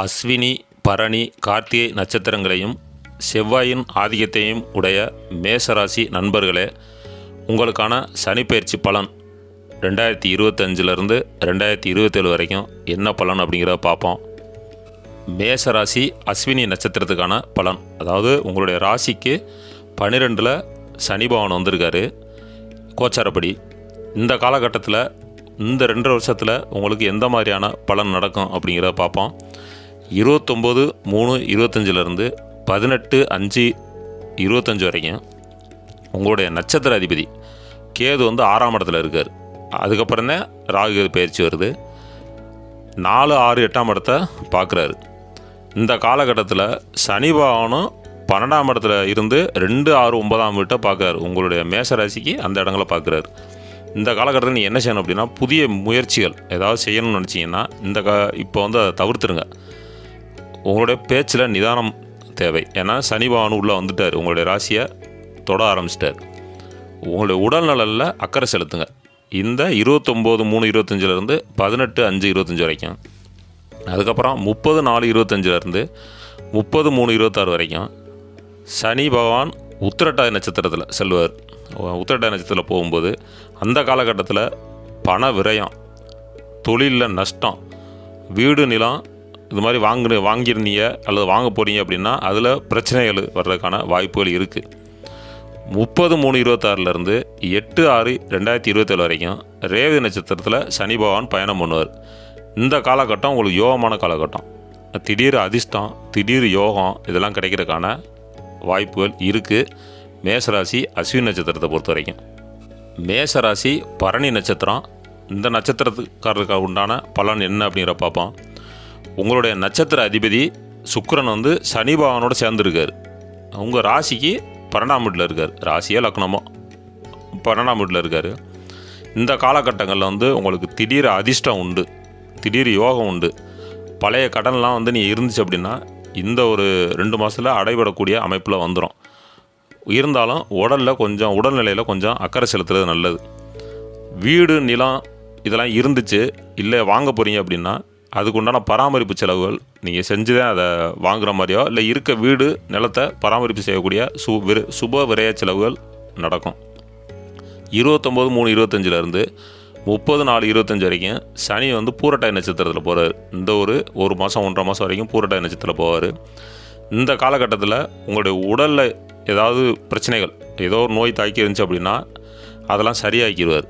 அஸ்வினி பரணி கார்த்திகை நட்சத்திரங்களையும் செவ்வாயின் ஆதிக்கத்தையும் உடைய மேசராசி நண்பர்களே உங்களுக்கான சனிப்பயிற்சி பலன் ரெண்டாயிரத்தி இருபத்தஞ்சிலேருந்து ரெண்டாயிரத்தி இருபத்தேழு வரைக்கும் என்ன பலன் அப்படிங்கிறத பார்ப்போம். மேசராசி அஸ்வினி நட்சத்திரத்துக்கான பலன். அதாவது உங்களுடைய ராசிக்கு பன்னிரெண்டில் சனி வந்திருக்காரு கோச்சாரப்படி. இந்த காலகட்டத்தில் இந்த ரெண்டு வருஷத்தில் உங்களுக்கு எந்த மாதிரியான பலன் நடக்கும் அப்படிங்கிறத பார்ப்போம். இருபத்தொம்போது மூணு இருபத்தஞ்சிலேருந்து பதினெட்டு அஞ்சு இருபத்தஞ்சி வரைக்கும் உங்களுடைய நட்சத்திர அதிபதி கேது வந்து ஆறாம் இடத்துல இருக்கார். அதுக்கப்புறம் தான் ராகு பயிற்சி வருது. நாலு ஆறு எட்டாம் இடத்த பார்க்குறாரு. இந்த காலகட்டத்தில் சனி பகவானும் பன்னெண்டாம் இடத்துல இருந்து ரெண்டு ஆறு ஒன்பதாம் வீட்டை பார்க்குறாரு. உங்களுடைய மேச ராசிக்கு அந்த இடங்களை பார்க்குறாரு. இந்த காலகட்டத்தில் நீங்கள் என்ன செய்யணும் அப்படின்னா புதிய முயற்சிகள் ஏதாவது செய்யணும்னு நினச்சிங்கன்னா இந்த க இப்போ வந்து அதை தவிர்த்துருங்க. உங்களுடைய பேச்சில் நிதானம் தேவை. ஏன்னா சனி பகவான் உள்ளே வந்துட்டார். உங்களுடைய ராசியை தொட ஆரம்பிச்சிட்டார். உங்களுடைய உடல்நலனில் அக்கறை செலுத்துங்க. இந்த இருபத்தொம்போது மூணு இருபத்தஞ்சிலேருந்து பதினெட்டு அஞ்சு இருபத்தஞ்சி வரைக்கும். அதுக்கப்புறம் முப்பது நாலு இருபத்தஞ்சிலேருந்து முப்பது மூணு இருபத்தாறு வரைக்கும் சனி பகவான் உத்திரட்டாய் நட்சத்திரத்தில் செல்வார். உத்திரட்டாய் நட்சத்திரத்தில் போகும்போது அந்த காலகட்டத்தில் பண விரயம் தொழிலில் நஷ்டம் வீடு நிலம் இது மாதிரி வாங்கின வாங்கியிருந்தீங்க அல்லது வாங்க போகிறீங்க அப்படின்னா அதில் பிரச்சனைகள் வர்றதுக்கான வாய்ப்புகள் இருக்குது முப்பது மூணு இருபத்தாறுலேருந்து எட்டு ஆறு ரெண்டாயிரத்தி இருபத்தேழு வரைக்கும் ரேவதி நட்சத்திரத்தில் சனி பகவான் பயணம் பண்ணுவார். இந்த காலகட்டம் உங்களுக்கு யோகமான காலகட்டம். திடீர் அதிர்ஷ்டம் திடீர் யோகம் இதெல்லாம் கிடைக்கிறதுக்கான வாய்ப்புகள் இருக்குது மேசராசி அஸ்வின் நட்சத்திரத்தை பொறுத்த வரைக்கும். மேசராசி பரணி நட்சத்திரம். இந்த நட்சத்திரத்துக்காரருக்கு உண்டான பலன் என்ன அப்படிங்கிற பார்ப்போம். உங்களுடைய நட்சத்திர அதிபதி சுக்கிரன் வந்து சனி பகவானோட சேர்ந்துருக்கார். உங்கள் ராசிக்கு பன்னெண்டாம் வீட்டில் இருக்கார். ராசியோ லக்னமோ? பன்னெண்டாம் வீட்டில் இருக்கார். இந்த காலகட்டங்களில் வந்து உங்களுக்கு திடீர் அதிர்ஷ்டம் உண்டு. திடீர் யோகம் உண்டு. பழைய கடன்லாம் வந்து நீ இருந்துச்சு அப்படின்னா இந்த ஒரு ரெண்டு மாதத்தில் அடைபடக்கூடிய அமைப்பில் வந்துடும் இருந்தாலும் உடலில் கொஞ்சம் உடல்நிலையில் கொஞ்சம் அக்கறை செலுத்துறது நல்லது. வீடு நிலம் இதெல்லாம் இருந்துச்சு. இல்லை வாங்க போகிறீங்க அப்படின்னா அதுக்குண்டான பராமரிப்பு செலவுகள் நீங்கள் செஞ்சு தான் அதை வாங்குகிற மாதிரியோ இல்லை இருக்க வீடு நிலத்தை பராமரிப்பு செய்யக்கூடிய சு விரு சுப விரைய செலவுகள் நடக்கும். இருபத்தொம்போது மூணு இருபத்தஞ்சிலேருந்து முப்பது நாலு இருபத்தஞ்சு வரைக்கும் சனி வந்து பூரட்டாய் நட்சத்திரத்தில் போகிறார் இந்த ஒரு ஒரு மாதம் ஒன்றரை மாதம் வரைக்கும் பூரட்டாய் நட்சத்திரத்தில் போவார். இந்த காலகட்டத்தில் உங்களுடைய உடலில் ஏதாவது பிரச்சனைகள் ஏதோ ஒரு நோய் தாக்கி இருந்துச்சு அப்படின்னா அதெல்லாம் சரியாக்கிடுவார்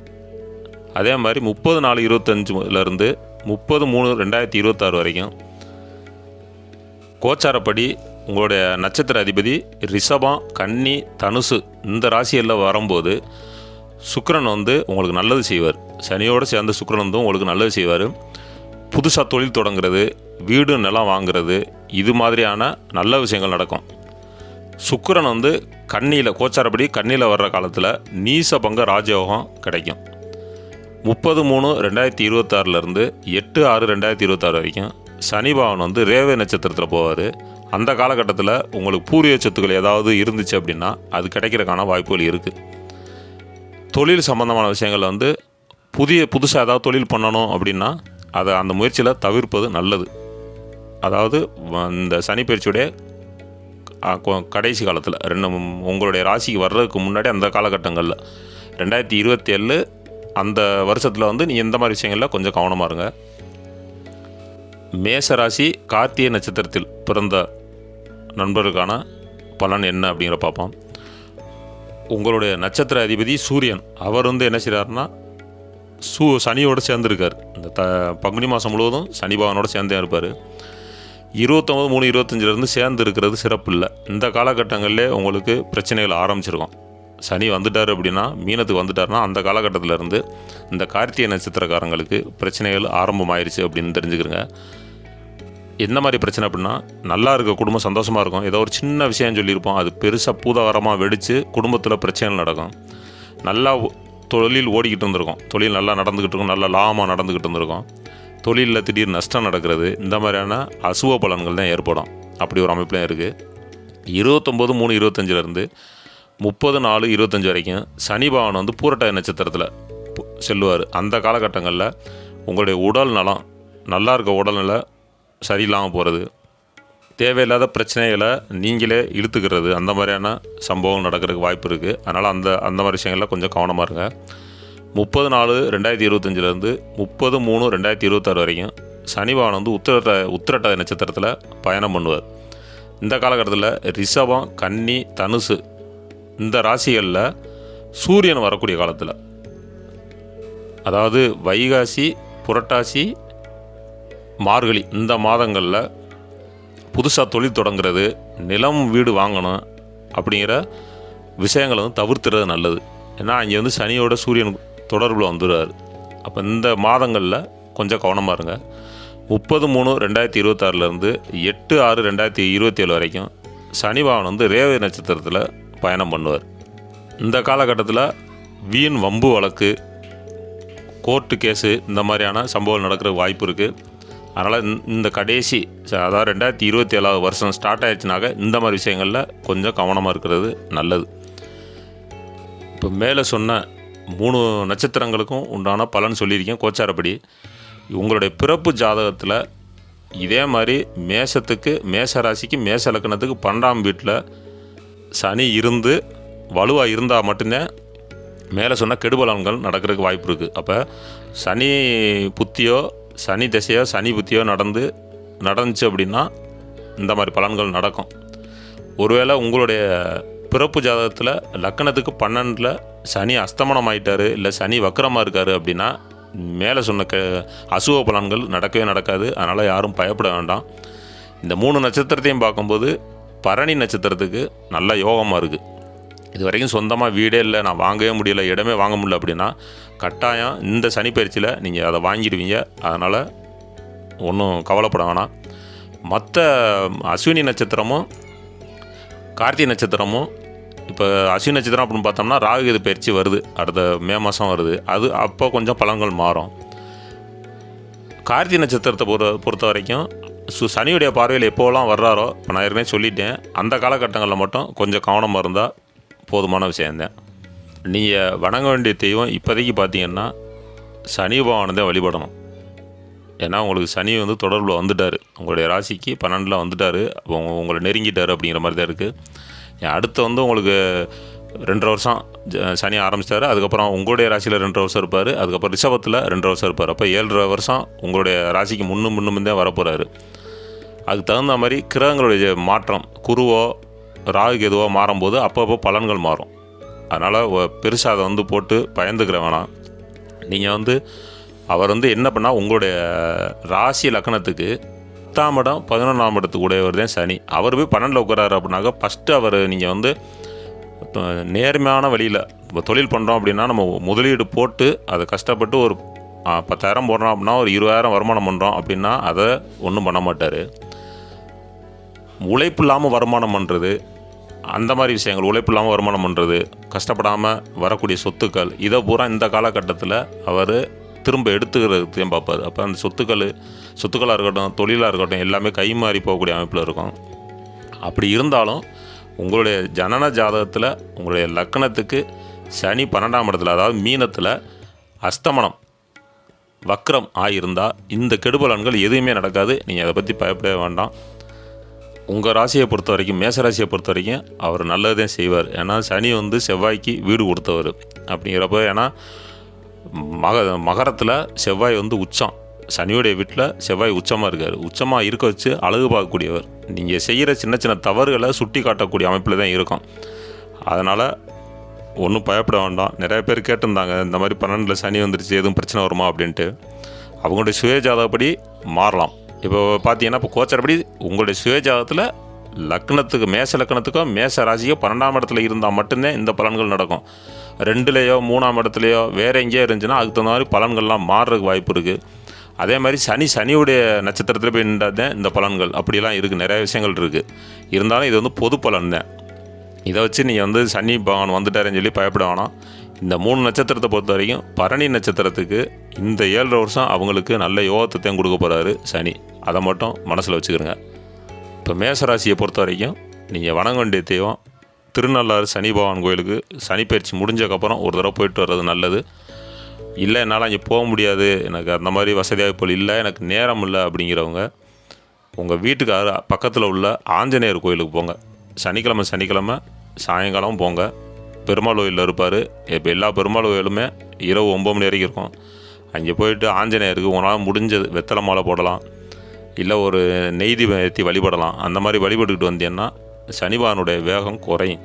அதே மாதிரி முப்பது நாலு இருபத்தஞ்சுலேருந்து முப்பது மூணு ரெண்டாயிரத்தி இருபத்தாறு வரைக்கும் கோச்சாரப்படி உங்களுடைய நட்சத்திர அதிபதி ரிஷபம் கன்னி தனுசு இந்த ராசியில் வரும்போது சுக்கரன் வந்து உங்களுக்கு நல்லது செய்வார். சனியோடு சேர்ந்த சுக்கரன் வந்து உங்களுக்கு நல்லது செய்வார். புதுசாக தொழில் தொடங்குறது வீடு நிலம் வாங்குறது இது மாதிரியான நல்ல விஷயங்கள் நடக்கும். சுக்கரன் வந்து கண்ணியில் கோச்சாரப்படி கண்ணியில் வர்ற காலத்தில் நீச பங்க ராஜயோகம் கிடைக்கும். முப்பது மூணு ரெண்டாயிரத்தி இருபத்தாறுலேருந்து எட்டு ஆறு ரெண்டாயிரத்தி இருபத்தாறு வரைக்கும் சனி வந்து ரேவை நட்சத்திரத்தில் போவார். அந்த காலகட்டத்தில் உங்களுக்கு பூர்வீக சொத்துக்கள் ஏதாவது இருந்துச்சு அப்படின்னா அது கிடைக்கிறதுக்கான வாய்ப்புகள் இருக்குது தொழில் சம்மந்தமான விஷயங்கள் வந்து புதிய புதுசாக ஏதாவது தொழில் பண்ணணும் அப்படின்னா அதை அந்த முயற்சியில் தவிர்ப்பது நல்லது. அதாவது வ- இந்த சனி பயிற்சியுடைய கடைசி காலத்தில் ரெண்டு உங்களுடைய ராசிக்கு வர்றதுக்கு முன்னாடி அந்த காலகட்டங்களில் ரெண்டாயிரத்தி இருபத்தேழு அந்த வருஷத்தில் வந்து நீ எந்த மாதிரி விஷயங்களில் கொஞ்சம் கவனமாக இருங்க. மேசராசி கார்த்திகை நட்சத்திரத்தில் பிறந்த நண்பருக்கான பலன் என்ன அப்படிங்கிற பார்ப்போம். உங்களுடைய நட்சத்திர அதிபதி சூரியன் அவர் வந்து என்ன செய்கிறாருன்னா சூ சனியோடு சேர்ந்துருக்கார். இந்த த பங்குனி மாதம் முழுவதும் சனி பகவானோட சேர்ந்தே இருப்பார். இருபத்தொம்பது மூணு இருபத்தஞ்சிலேருந்து சேர்ந்து இருக்கிறது சிறப்பு இல்லை. இந்த காலகட்டங்களிலே உங்களுக்கு பிரச்சனைகள் ஆரம்பிச்சிருக்கும். சனி வந்துட்டார் அப்படின்னா மீனத்துக்கு வந்துட்டார்னா அந்த காலகட்டத்தில் இருந்து இந்த கார்த்திகை நட்சத்திரக்காரங்களுக்கு பிரச்சனைகள் ஆரம்பமாயிருச்சு அப்படின்னு தெரிஞ்சுக்கிறங்க. என்ன மாதிரி பிரச்சனை அப்படின்னா நல்லா இருக்க குடும்பம் சந்தோஷமாக இருக்கும். ஏதோ ஒரு சின்ன விஷயம் சொல்லியிருப்போம். அது பெருசாக பூதாகரமாக வெடித்து குடும்பத்தில் பிரச்சனைகள் நடக்கும். நல்லா தொழில் ஓடிக்கிட்டு இருந்திருக்கும். தொழில் நல்லா நடந்துக்கிட்டு இருக்கும். நல்லா லாபமாக நடந்துக்கிட்டு இருந்திருக்கும். தொழிலில் திடீர் நஷ்டம் நடக்கிறது. இந்த மாதிரியான அசுவ பலன்கள் தான் ஏற்படும். அப்படி ஒரு அமைப்புலையும் இருக்குது இருபத்தொம்போது மூணு இருபத்தஞ்சிலேருந்து முப்பது நாலு இருபத்தஞ்சி வரைக்கும் சனி பகவான் வந்து பூரட்டாய நட்சத்திரத்தில் செல்லுவார். அந்த காலகட்டங்களில் உங்களுடைய உடல் நலம் நல்லா இருக்க உடல்நிலை சரியில்லாமல் போகிறது தேவையில்லாத பிரச்சனைகளை நீங்களே இழுத்துக்கிறது அந்த மாதிரியான சம்பவம் நடக்கிறதுக்கு வாய்ப்பு இருக்குது அதனால் அந்த அந்த மாதிரி விஷயங்களில் கொஞ்சம் கவனமாக இருங்க. முப்பது நாலு ரெண்டாயிரத்தி இருபத்தஞ்சிலேருந்து முப்பது மூணு ரெண்டாயிரத்தி இருபத்தாறு வரைக்கும் சனி பகவான் வந்து உத்திரட்ட உத்திரட்ட நட்சத்திரத்தில் பயணம் பண்ணுவார். இந்த காலகட்டத்தில் ரிஷபம் கன்னி தனுசு இந்த ராசிகளில் சூரியன் வரக்கூடிய காலத்தில். அதாவது வைகாசி புரட்டாசி மார்கழி இந்த மாதங்களில் புதுசாக தொழில் தொடங்குறது நிலம் வீடு வாங்கணும் அப்படிங்கிற விஷயங்களை வந்து தவிர்த்துறது நல்லது. ஏன்னா அங்கே வந்து சனியோட சூரியன் தொடர்பில் வந்துடுறாரு. அப்போ இந்த மாதங்களில் கொஞ்சம் கவனமாக இருங்க. முப்பது மூணு ரெண்டாயிரத்தி இருபத்தாறுலேருந்து எட்டு ஆறு ரெண்டாயிரத்தி இருபத்தி ஏழு வரைக்கும் சனி பவன் வந்து ரேவதி நட்சத்திரத்தில் பயணம் பண்ணுவார். இந்த காலகட்டத்தில் வீண் வம்பு வழக்கு கோர்ட்டு கேஸு இந்த மாதிரியான சம்பவம் நடக்கிற வாய்ப்பு இருக்குது அதனால் இந்த கடைசி அதாவது ரெண்டாயிரத்தி இருபத்தி ஏழாவது வருஷம் ஸ்டார்ட் ஆயிடுச்சுனாக்க இந்த மாதிரி விஷயங்களில் கொஞ்சம் கவனமாக இருக்கிறது நல்லது. இப்போ மேலே சொன்ன மூணு நட்சத்திரங்களுக்கும் உண்டான பலன் சொல்லியிருக்கேன் கோச்சாரப்படி. உங்களுடைய பிறப்பு ஜாதகத்தில் இதே மாதிரி மேஷத்துக்கு மேஷ ராசிக்கு மேஷ லக்கணத்துக்கு பன்னெண்டாம் வீட்டில் சனி இருந்து வலுவாக இருந்தால் மட்டும்தான் மேலே சொன்ன கெடுபலன்கள் நடக்கிறதுக்கு வாய்ப்பு இருக்குது அப்போ சனி புத்தியோ சனி திசையோ சனி புத்தியோ நடந்து நடந்துச்சு அப்படின்னா இந்த மாதிரி பலன்கள் நடக்கும். ஒருவேளை உங்களுடைய பிறப்பு ஜாதகத்தில் லக்கணத்துக்கு பன்னெண்டில் சனி அஸ்தமனம் ஆகிட்டாரு இல்லை சனி வக்கரமாக இருக்கார் அப்படின்னா மேலே சொன்ன க அசுவ பலன்கள் நடக்கவே நடக்காது. அதனால் யாரும் பயப்பட வேண்டாம். இந்த மூணு நட்சத்திரத்தையும் பார்க்கும்போது பரணி நட்சத்திரத்துக்கு நல்ல யோகமாக இருக்குது இது வரைக்கும் சொந்தமாக வீடே இல்லை நான் வாங்கவே முடியல இடமே வாங்க முடியல அப்படின்னா கட்டாயம் இந்த சனி பயிற்சியில் நீங்கள் அதை வாங்கிடுவீங்க. அதனால் ஒன்றும் கவலைப்பட வேணாம். மற்ற அஸ்வினி நட்சத்திரமும் கார்த்திகை நட்சத்திரமும் இப்போ அஸ்வினி நட்சத்திரம் அப்படின்னு பார்த்தோம்னா ராகுகேது பயிற்சி வருது. அடுத்த மே மாதம் வருது. அது அப்போ கொஞ்சம் பலன்கள் மாறும். கார்த்திகை நட்சத்திரத்தை பொறு பொறுத்த வரைக்கும் ஸோ சனியுடைய பார்வையில் எப்போலாம் வர்றாரோ இப்போ நான் ஏற்கனவே சொல்லிட்டேன் அந்த காலகட்டங்களில் மட்டும் கொஞ்சம் கவனமாக இருந்தால் போதுமான விஷயந்தேன் நீங்கள் வணங்க வேண்டிய தெய்வம் இப்போதைக்கு பார்த்தீங்கன்னா சனி பகவானை வழிபடணும். ஏன்னா உங்களுக்கு சனி வந்து தொடர்பில் வந்துட்டார். உங்களுடைய ராசிக்கு பன்னெண்டில் வந்துட்டார். அப்போ உங்களை நெருங்கிட்டார் அப்படிங்கிற மாதிரி தான் இருக்குது அடுத்து வந்து உங்களுக்கு ரெண்டரை வருஷம் ஜ- சனி ஆரம்பிச்சிட்டாரு அதுக்கப்புறம் உங்களுடைய ராசியில் ரெண்டரை வருஷம் இருப்பார். அதுக்கப்புறம் ரிஷபத்தில் ரெண்டரை வருஷம் இருப்பார். அப்போ ஏழரை வருஷம் உங்களுடைய ராசிக்கு முன்னும் முன்னும் தான் வரப்போகிறாரு அதுக்கு தகுந்த மாதிரி கிரகங்களுடைய மாற்றம் குருவோ ராகு எதுவோ மாறும்போது அப்பப்போ பலன்கள் மாறும். அதனால் பெருசாக அதை வந்து போட்டு பயந்துக்கிற வேணாம். நீங்கள் வந்து அவர் வந்து என்ன பண்ணால் உங்களுடைய ராசி லக்கணத்துக்கு பத்தாம் இடம் பதினொன்றாம் இடத்துக்கு உடையவர் தான் சனி. அவர் போய் பன்னெண்டில் உட்குறாரு அப்படின்னாக்க ஃபஸ்ட்டு அவர் நீங்கள் வந்து நேர்மையான வழியில் இப்போ தொழில் பண்ணுறோம் அப்படின்னா நம்ம முதலீடு போட்டு அதை கஷ்டப்பட்டு ஒரு பத்தாயிரம் போடுறோம் அப்படின்னா ஒரு இருபதாயிரம் வருமானம் பண்ணுறோம் அப்படின்னா அதை ஒன்றும் பண்ண மாட்டார். உழைப்பு இல்லாமல் வருமானம் பண்ணுறது அந்த மாதிரி விஷயங்கள் உழைப்பு இல்லாமல் வருமானம் பண்ணுறது கஷ்டப்படாமல் வரக்கூடிய சொத்துக்கள் இதை பூரா இந்த காலகட்டத்தில் அவர் திரும்ப எடுத்துக்கிறதையும் பார்ப்பார். அப்போ அந்த சொத்துக்கள் சொத்துக்களாக இருக்கட்டும் தொழிலாக இருக்கட்டும் எல்லாமே கை மாறி போகக்கூடிய அமைப்பில் இருக்கும். அப்படி இருந்தாலும் உங்களுடைய ஜனன ஜாதகத்தில் உங்களுடைய லக்கணத்துக்கு சனி பன்னெண்டாம் இடத்துல அதாவது மீனத்தில் அஸ்தமனம் வக்ரம் ஆகியிருந்தால் இந்த கெடுபலன்கள் எதுவுமே நடக்காது. நீங்கள் அதை பற்றி பயப்படவே வேண்டாம். உங்கள் ராசியை பொறுத்த வரைக்கும் மேச ராசியை பொறுத்த வரைக்கும் அவர் நல்லதே செய்வார். ஏன்னா சனி வந்து செவ்வாய்க்கு வீடு கொடுத்தவர். அப்படிங்கிறப்ப ஏன்னா மக மகரத்தில் செவ்வாய் வந்து உச்சம். சனியுடைய வீட்டில் செவ்வாய் உச்சமாக இருக்கார். உச்சமாக இருக்க வச்சு அழகு பார்க்கக்கூடியவர். நீங்கள் செய்கிற சின்ன சின்ன தவறுகளை சுட்டி காட்டக்கூடிய அமைப்பில் தான் இருக்கும். அதனால் ஒன்றும் பயப்பட வேண்டாம். நிறைய பேர் கேட்டிருந்தாங்க இந்த மாதிரி பன்னெண்டில் சனி வந்துருச்சு எதுவும் பிரச்சனை வருமா அப்படின்ட்டு. அவங்களுடைய சுயஜாதகப்படி மாறலாம். இப்போ பார்த்தீங்கன்னா இப்போ கோச்சரப்படி உங்களுடைய சுயஜாதகத்தில் லக்னத்துக்கு மேச லக்னத்துக்கோ மேச ராசிக்கோ பன்னெண்டாம் இடத்துல இருந்தால் மட்டும்தான் இந்த பலன்கள் நடக்கும். ரெண்டுலேயோ மூணாம் இடத்துலையோ வேறு எங்கேயோ இருந்துச்சுன்னா அதுக்கு தகுந்த மாதிரி பலன்கள்லாம் மாறுறதுக்கு வாய்ப்பு இருக்குது அதே மாதிரி சனி சனியுடைய நட்சத்திரத்தில் போய் நின்றால் தான் இந்த பலன்கள். அப்படிலாம் இருக்குது நிறைய விஷயங்கள் இருக்குது இருந்தாலும் இது வந்து பொது பலன் தான். இதை வச்சு நீங்கள் வந்து சனி பகவான் வந்துட்டாருன்னு சொல்லி பயப்பட வேணாம். இந்த மூணு நட்சத்திரத்தை பொறுத்த வரைக்கும் பரணி நட்சத்திரத்துக்கு இந்த ஏழரை வருஷம் அவங்களுக்கு நல்ல யோகத்தையும் கொடுக்க போகிறாரு சனி. அதை மட்டும் மனசில் வச்சுக்கிறங்க. இப்போ மேசராசியை பொறுத்த வரைக்கும் நீங்கள் வணங்க வேண்டிய தெய்வம் திருநள்ளாறு சனி பகவான் கோயிலுக்கு சனி பயிற்சி முடிஞ்சக்கப்புறம் ஒரு தடவை போயிட்டு வர்றது நல்லது. இல்லை என்னால் அங்கே போக முடியாது. எனக்கு அந்த மாதிரி வசதியாக இப்போ இல்லை. எனக்கு நேரம் இல்லை அப்படிங்கிறவங்க உங்கள் வீட்டுக்கு பக்கத்தில் உள்ள ஆஞ்சநேயர் கோயிலுக்கு போங்க. சனிக்கிழமை சனிக்கிழமை சாயங்காலம் போங்க. பெருமாள் கோயிலில் இருப்பார். இப்போ எல்லா பெருமாள் கோயிலுமே இரவு ஒம்பது மணி வரைக்கும் இருக்கும். அங்கே போயிட்டு ஆஞ்சநேயருக்கு உங்களால் முடிஞ்சது வெத்தலை மாலை போடலாம். இல்லை ஒரு நெய்தி ஏற்றி வழிபடலாம். அந்த மாதிரி வழிபட்டுக்கிட்டு வந்தீங்கன்னா சனிபானுடைய வேகம் குறையும்.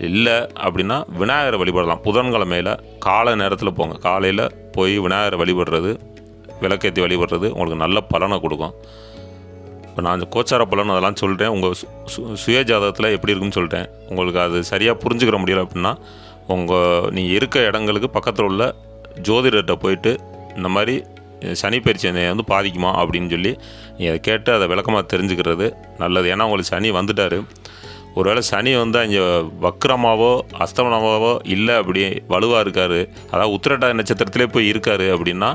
இல்லை அப்படின்னா விநாயகரை வழிபடலாம். புதன்கிழமையில் காலை நேரத்தில் போங்க. காலையில் போய் விநாயகரை வழிபடுறது விளக்கேற்றி வழிபடுறது உங்களுக்கு நல்ல பலனை கொடுக்கும். இப்போ நான் இந்த கோச்சார பலன் அதெல்லாம் சொல்கிறேன் உங்கள் சு- சுய ஜாதகத்தில் எப்படி இருக்குன்னு சொல்லிட்டேன் உங்களுக்கு அது சரியாக புரிஞ்சுக்கிற முடியல அப்படின்னா உங்கள் நீங்கள் இருக்க இடங்களுக்கு பக்கத்தில் உள்ள ஜோதிடர்கிட்ட போயிட்டு இந்த மாதிரி சனி பயிற்சி என்னை வந்து பாதிக்குமா அப்படின்னு சொல்லி நீங்கள் அதை கேட்டு அதை விளக்கமாக தெரிஞ்சுக்கிறது நல்லது. ஏன்னா உங்களுக்கு சனி வந்துட்டார். ஒருவேளை சனி வந்து அங்கே வக்ரமாவோ அஸ்தமனமாவோ இல்லை அப்படி வலுவாக இருக்கார். அதாவது உத்திரட்டா நட்சத்திரத்திலே போய் இருக்கார் அப்படின்னா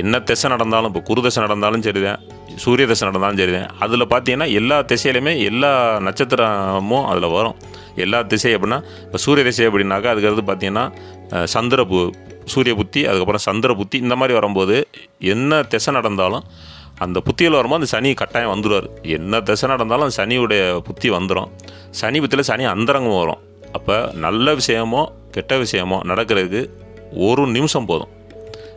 என்ன திசை நடந்தாலும் இப்போ குரு தசை நடந்தாலும் சரிதான் சூரிய தசை நடந்தாலும் சரிதான். அதில் பார்த்தீங்கன்னா எல்லா திசையிலையுமே எல்லா நட்சத்திரமும் அதில் வரும். எல்லா திசை அப்படின்னா இப்போ சூரிய திசை அப்படின்னாக்கா அதுக்கடுத்து பார்த்தீங்கன்னா சந்திர பு சூரிய புத்தி அதுக்கப்புறம் சந்திர புத்தி இந்த மாதிரி வரும்போது என்ன திசை நடந்தாலும் அந்த புத்தியில் வரும்போது அந்த சனி கட்டாயம் வந்துடுவார் என்ன திசை நடந்தாலும் அந்த சனியுடைய புத்தி வந்துடும் சனி புத்தியில் சனி அந்தரங்கம் வரும். அப்போ நல்ல விஷயமோ கெட்ட விஷயமோ நடக்கிறதுக்கு ஒரு நிமிஷம் போதும்.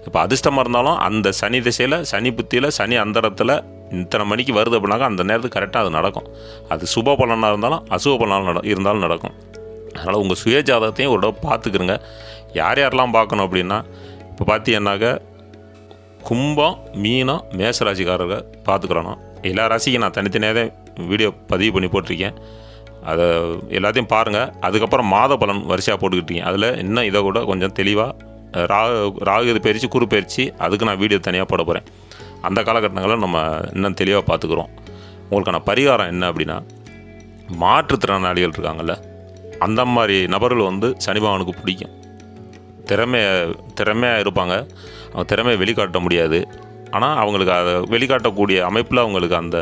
இப்போ அதிர்ஷ்டமாக இருந்தாலும் அந்த சனி திசையில் சனி புத்தியில் சனி அந்தரத்தில் இத்தனை மணிக்கு வருது அப்படின்னாக்கா அந்த நேரத்துக்கு கரெக்டாக அது நடக்கும். அது சுப பலனாக இருந்தாலும் அசுப பலனாக நட இருந்தாலும் நடக்கும். அதனால் உங்கள் சுய ஜாதகத்தையும் ஒரு தடவை பார்த்துக்கிறங்க யார் யாரெல்லாம் பார்க்கணும் அப்படின்னா இப்போ பார்த்தீங்கன்னாக்க கும்பம் மீனம் மேசராசிக்காரர்கள் பார்த்துக்கிறணும் எல்லா ராசிக்கும் நான் தனித்தனியாக தான் வீடியோ பதிவு பண்ணி போட்டிருக்கேன். அதை எல்லாத்தையும் பாருங்கள் அதுக்கப்புறம் மாத பலன் வரிசையாக போட்டுக்கிட்டீங்க அதில் இன்னும் இதை கூட கொஞ்சம் தெளிவாக ராகு ராகு இது பயிற்சி குறு பயிற்சி அதுக்கு நான் வீடியோ தனியாக போட போகிறேன் அந்த காலகட்டங்களில் நம்ம இன்னும் தெளிவாக பார்த்துக்குறோம். உங்களுக்கான பரிகாரம் என்ன அப்படின்னா மாற்றுத்திறனாளிகள் இருக்காங்கல்ல அந்த மாதிரி நபர்கள் வந்து சனி பகவானுக்கு பிடிக்கும். திறமைய திறமையாக இருப்பாங்க. அவங்க திறமையை வெளிக்காட்ட முடியாது. ஆனால் அவங்களுக்கு அதை வெளிக்காட்டக்கூடிய அமைப்பில் அவங்களுக்கு அந்த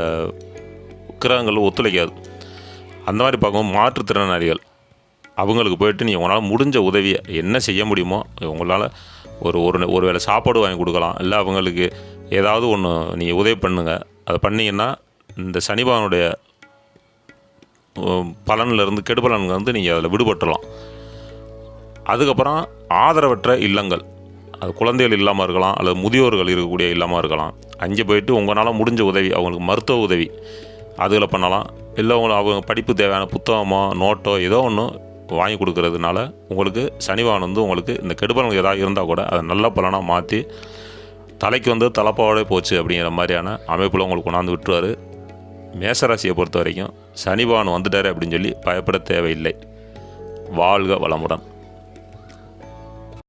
கிரகங்கள் ஒத்துழைக்காது. அந்த மாதிரி பார்க்கும்போது மாற்றுத்திறனாளிகள் அவங்களுக்கு போயிட்டு நீ உங்களால் முடிஞ்ச உதவியை என்ன செய்ய முடியுமோ உங்களால் ஒரு ஒரு ஒரு வேளை சாப்பாடு வாங்கி கொடுக்கலாம். இல்லை அவங்களுக்கு ஏதாவது ஒன்று நீங்கள் உதவி பண்ணுங்கள் அதை பண்ணிங்கன்னா இந்த சனிபாபானோடைய பலனில் இருந்து கெடுபலன்கள் வந்து நீங்கள் அதில் விடுபட்டலாம் அதுக்கப்புறம் ஆதரவற்ற இல்லங்கள். அது குழந்தைகள் இல்லாமல் இருக்கலாம் அல்லது முதியோர்கள் இருக்கக்கூடிய இல்லாமல் இருக்கலாம். அங்கே போயிட்டு உங்களால் முடிஞ்ச உதவி அவங்களுக்கு மருத்துவ உதவி அதில் பண்ணலாம். இல்லை உங்களை அவங்க படிப்பு தேவையான புத்தகமோ நோட்டோ ஏதோ ஒன்று வாங்கி கொடுக்கறதுனால உங்களுக்கு சனிவான் வந்து உங்களுக்கு இந்த கெடுபலன்கள் ஏதாவது இருந்தால் கூட அதை நல்ல பலனாக மாற்றி தலைக்கு வந்து தலைப்பாவோடே போச்சு அப்படிங்கிற மாதிரியான அமைப்பில் உங்களுக்கு கொண்டாந்து விட்டுருவார். மேசராசியை பொறுத்த வரைக்கும் சனிபான் வந்துட்டார் அப்படின்னு சொல்லி பயப்பட தேவையில்லை. வாழ்க வளமுடன்.